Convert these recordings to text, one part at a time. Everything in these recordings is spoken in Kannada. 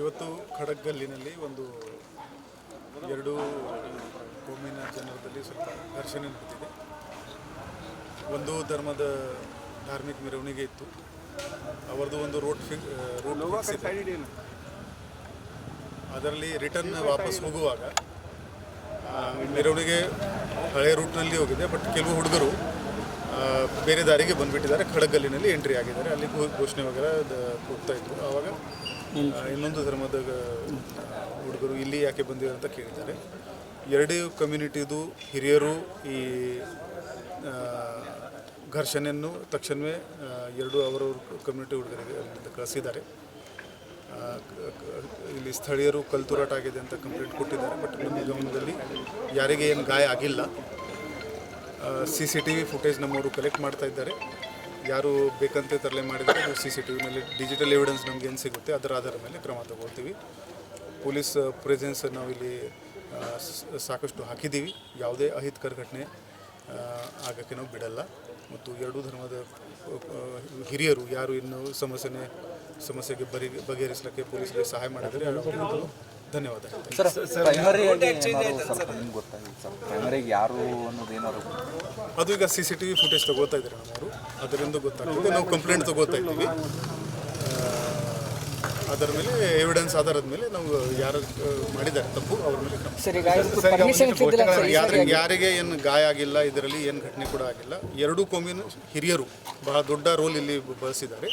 ಇವತ್ತು ಖಡಗ್ಗಲ್ಲಿನಲ್ಲಿ ಒಂದು ಎರಡು ಕೋಮಿನ ಜನರದಲ್ಲಿ ಸ್ವಲ್ಪ ಘರ್ಷಣೆ ನಡೆದಿದೆ. ಒಂದು ಧರ್ಮದ ಧಾರ್ಮಿಕ ಮೆರವಣಿಗೆ ಇತ್ತು. ಅವರದು ಒಂದು ರೋಡ್ ಫಿ ರೂಟ್ ಫಿಕ್ಸ್ ಇದೆ. ಅದರಲ್ಲಿ ರಿಟರ್ನ್ ವಾಪಸ್ ಹೋಗುವಾಗ ಮೆರವಣಿಗೆ ಹಳೆ ರೂಟ್ನಲ್ಲಿ ಹೋಗಿದೆ ಬಟ್ ಕೆಲವು ಹುಡುಗರು ಬೇರೆ ದಾರಿಗೆ ಬಂದುಬಿಟ್ಟಿದ್ದಾರೆ. ಖಡಗಲ್ಲಿನಲ್ಲಿ ಎಂಟ್ರಿ ಆಗಿದ್ದಾರೆ. ಅಲ್ಲಿ ಘೋಷಣೆ ವಗರ ಹೋಗ್ತಾ ಇದ್ರು. ಆವಾಗ ಇನ್ನೊಂದು ಧರ್ಮದ ಹುಡುಗರು ಇಲ್ಲಿ ಯಾಕೆ ಬಂದಿದ್ದಾರೆ ಅಂತ ಕೇಳಿದ್ದಾರೆ. ಎರಡೇ ಕಮ್ಯುನಿಟಿದು ಹಿರಿಯರು ಈ ಘರ್ಷಣೆಯನ್ನು ತಕ್ಷಣವೇ ಎರಡು ಅವರವ್ರ ಕಮ್ಯುನಿಟಿ ಹುಡುಗರಿಗೆ ಅಲ್ಲಿಂದ ಕಳಿಸಿದ್ದಾರೆ. ಇಲ್ಲಿ ಸ್ಥಳೀಯರು ಕಲ್ತುರಾಟ ಆಗಿದೆ ಅಂತ ಕಂಪ್ಲೇಂಟ್ ಕೊಟ್ಟಿದ್ದಾರೆ ಬಟ್ ನಮ್ಮ ಗಮನದಲ್ಲಿ ಯಾರಿಗೆ ಏನು ಗಾಯ ಆಗಿಲ್ಲ. C C T V footage ನಮ್ಮವರು ಕಲೆಕ್ಟ್ ಮಾಡ್ತಾ ಇದ್ದಾರೆ. ಯಾರು ಬೇಕಂತ ತರಲೆ ಮಾಡಿದರೆ ಸಿ ಸಿ ಟಿ ವಿನಲ್ಲಿ ಡಿಜಿಟಲ್ ಎವಿಡೆನ್ಸ್ ನಮ್ಗೆ ಏನು ಸಿಗುತ್ತೆ ಅದರ ಆಧಾರದ ಮೇಲೆ ಕ್ರಮ ತಗೊಳ್ತೀವಿ. ಪೊಲೀಸ್ ಪ್ರೆಸೆನ್ಸ್ ನಾವಿಲ್ಲಿ ಸಾಕಷ್ಟು ಹಾಕಿದ್ದೀವಿ. ಯಾವುದೇ ಅಹಿತಕರ ಘಟನೆ ಆಗೋಕ್ಕೆ ನಾವು ಬಿಡಲ್ಲ. ಮತ್ತು ಎರಡೂ ಧರ್ಮದ ಹಿರಿಯರು ಯಾರು ಇನ್ನು ಸಮಸ್ಯೆನೇ, ಸಮಸ್ಯೆಗೆ ಬರಿ, ಬಗೆಹರಿಸಲಿಕ್ಕೆ ಪೊಲೀಸರಿಗೆ ಸಹಾಯ ಮಾಡಿದರೆ ಧನ್ಯವಾದ. ಸರ್ ನಿಮ್ಗೆ ಗೊತ್ತಾಗಿತ್ತು ಸರ್ ಯಾರು ಅನ್ನೋದು ಏನಾದ್ರು ಅದು ಈಗ C C T V footage ತಗೋತಾ ಇದ್ದಾರೆ ನಮ್ಮವರು. ಅದರಿಂದ ಗೊತ್ತಾಗ್ತದೆ. ನಾವು ಕಂಪ್ಲೇಂಟ್ ತಗೋತಾ ಇದ್ದೀವಿ. ಅದರ ಮೇಲೆ ಎವಿಡೆನ್ಸ್ ಆಧಾರದ ಮೇಲೆ ನಾವು ಯಾರು ಮಾಡಿದ್ದಾರೆ ತಪ್ಪು ಅವ್ರ ಮೇಲೆ ಯಾರಿಗೆ ಯಾರಿಗೆ ಏನು ಗಾಯ ಆಗಿಲ್ಲ ಇದರಲ್ಲಿ ಏನು ಘಟನೆ ಕೂಡ ಆಗಿಲ್ಲ. ಎರಡೂ ಕೋಮಿನ ಹಿರಿಯರು ಬಹಳ ದೊಡ್ಡ ರೋಲ್ ಇಲ್ಲಿ ಬಳಸಿದ್ದಾರೆ.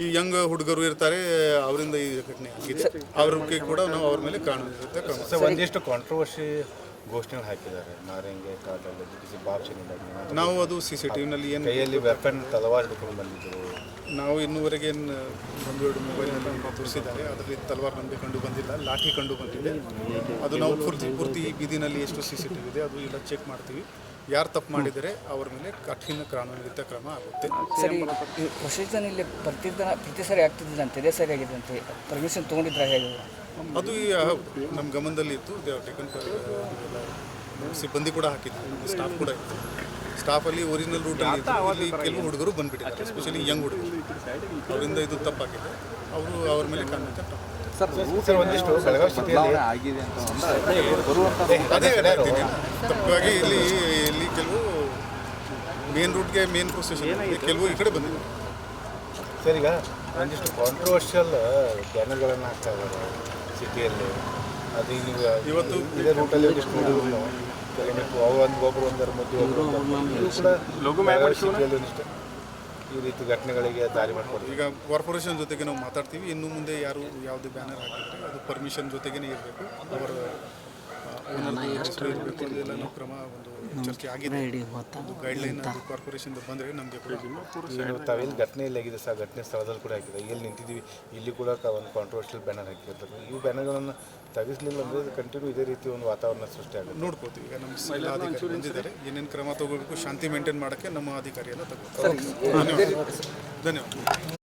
ಈ ಯಂಗ್ ಹುಡುಗರು ಇರ್ತಾರೆ ಅವರಿಂದ ಈ ಘಟನೆ ಆಗಿದೆ. ಅವ್ರಿಗೆ ಕೂಡ ನಾವು ಅವ್ರ ಮೇಲೆ ಕಾನೂನು ಇರುತ್ತೆ ಕ್ರಮ ಸರ್ ಒಂದಿಷ್ಟು ಕಾಂಟ್ರವರ್ಸಿ ಘೋಷಣೆಗಳು ಹಾಕಿದ್ದಾರೆ. ನಾರಂಗೆ ಬಿಸಿ ಸಿನಿಮಾಗಿ ನಾವು ಅದು ಸಿ ಸಿ ಟಿ ವಿನಲ್ಲಿ ಏನು ಕೈಯಲ್ಲಿ ವೆಪನ್ ತಲವಾರ್ ಹಿಡ್ಕೊಂಡು ಬಂದಿದ್ದರು ನಾವು ಇನ್ನೂವರೆಗೆ ಏನು ಒಂದು ಎರಡು ಮೊಬೈಲ್ನಲ್ಲಿ ತೋರಿಸಿದ್ದಾರೆ. ಅದರಲ್ಲಿ ತಲವಾರ್ ನಮಗೆ ಕಂಡು ಬಂದಿಲ್ಲ ಲಾಠಿ ಕಂಡು ಬಂದಿದೆ. ಅದು ನಾವು ಪೂರ್ತಿ ಪೂರ್ತಿ ಈ ಬೀದಿನಲ್ಲಿ ಎಷ್ಟು ಸಿ ಸಿ ಟಿ ವಿ ಇದೆ ಅದು ಎಲ್ಲ ಚೆಕ್ ಮಾಡ್ತೀವಿ. ಯಾರು ತಪ್ಪು ಮಾಡಿದರೆ ಅವ್ರ ಮೇಲೆ ಕಠಿಣ ಕಾನೂನುಯುತ ಕ್ರಮ ಆಗುತ್ತೆ. ಸರಿ ಇಲ್ಲಿ ಬರ್ತಿದ್ದ ಪ್ರತಿ ಸರಿ ಆಗ್ತಿದ್ದಂತೆ ಇದೇ ಸರಿ ಆಗಿದೆ ಅಂತೆ ಪರ್ಮಿಷನ್ ತೊಗೊಂಡಿದ್ರೆ ಹೇಗೆ? ಅದು ಈ ಹೌದು ನಮ್ಮ ಗಮನದಲ್ಲಿ ಇತ್ತು. ಟೇಕನ್ ಸಿಬ್ಬಂದಿ ಕೂಡ ಹಾಕಿದ್ರು. ಸ್ಟಾಫ್ ಕೂಡ ಇತ್ತು. ಸ್ಟಾಫಲ್ಲಿ ಒರಿಜಿನಲ್ ರೂಟ್ ಇತ್ತು ಅಲ್ಲಿ ಕೆಲವು ಹುಡುಗರು ಬಂದ್ಬಿಟ್ಟಿದ್ದಾರೆ ಎಸ್ಪೆಷಲಿ ಯಂಗ್ ಹುಡುಗರು. ಅವರಿಂದ ಇದು ತಪ್ಪಾಗಿದೆ. ಅವರು ಅವ್ರ ಮೇಲೆ ಬರುವಂಥ ಅದೇ ತಪ್ಪಾಗಿ ಇಲ್ಲಿ ಇಲ್ಲಿ ಕೆಲವು ಮೇನ್ ರೂಟ್ಗೆ ಮೇನ್ ಪ್ರೊಸೆಷನ್ ಕೆಲವು ಈ ಕಡೆ ಬಂದಿದೆ. ಸರ್ ಈಗ ಒಂದಿಷ್ಟು ಕಾಂಟ್ರವರ್ಷಿಯಲ್ ಚಾನಲ್ಗಳನ್ನು ಹಾಕ್ತಾ ಇದ್ದಾರೆ. ಸಿಟಿಯಲ್ಲಿ. ಅದು ಈಗ ಇವತ್ತು ಇದೇ ರೂಟಲ್ಲಿ ಕೆಲವೊಂದು ಅವು ಒಂದು ಒಬ್ಬರು ಒಂದರ ಮಧ್ಯೆ ಒಬ್ಬರು ಕೂಡ ಒಂದಿಷ್ಟು ಈ ರೀತಿ ಘಟನೆಗಳಿಗೆ ದಾರಿ ಮಾಡಿಕೊಡ್ತೀವಿ ಈಗ ಕಾರ್ಪೊರೇಷನ್ ಜೊತೆಗೆ ನಾವು ಮಾತಾಡ್ತೀವಿ. ಇನ್ನು ಮುಂದೆ ಯಾರು ಯಾವುದೇ ಬ್ಯಾನರ್ ಹಾಕಿದ್ರೆ ಅದು ಪರ್ಮಿಷನ್ ಜೊತೆಗೇ ಇರಬೇಕು. ಅವರ ಓನರ್ ಇರಬೇಕು ಅನುಕ್ರಮ ನಾವು ಕ್ರಮ ಒಂದು ಚರ್ಚೆ ಆಗಿದೆ. ಒಂದು ಗೈಡ್ಲೈನ್ ಕಾರ್ಪೊರೇಷನ್ ಬಂದರೆ ನಮಗೆ ಈಗ ಘಟನೆ ಆಗಿದೆ ಸರ್ ಘಟನೆ ಸ್ಥಳದಲ್ಲಿ ಕೂಡ ಆಗಿದೆ. ಎಲ್ಲಿ ನಿಂತಿದ್ದೀವಿ ಇಲ್ಲಿ ಕೂಡ ಕ- ಒಂದು ಕಾಂಟ್ರವರ್ಷಿಯಲ್ ಬ್ಯಾನರ್ ಹಾಕಿರ್ತಾರೆ ಈ ಬ್ಯಾನರ್ಗಳನ್ನು ತೆಗಿಸ್ಲಿಲ್ಲ ಅಂದರೆ ಕಂಟಿನ್ಯೂ ಇದೇ ರೀತಿ ಒಂದು ವಾತಾವರಣ ಸೃಷ್ಟಿ ಆಗುತ್ತೆ. ನೋಡ್ಕೋತೀವಿ ಈಗ ನಮ್ಮ ಎಲ್ಲ ಅಧಿಕಾರಿ ಬಂದಿದ್ದಾರೆ. ಏನೇನು ಕ್ರಮ ತಗೋಬೇಕು ಶಾಂತಿ ಮೇಂಟೈನ್ ಮಾಡೋಕ್ಕೆ ನಮ್ಮ ಅಧಿಕಾರಿ ಎಲ್ಲ ತಗೋತಾರೆ ಧನ್ಯವಾದ.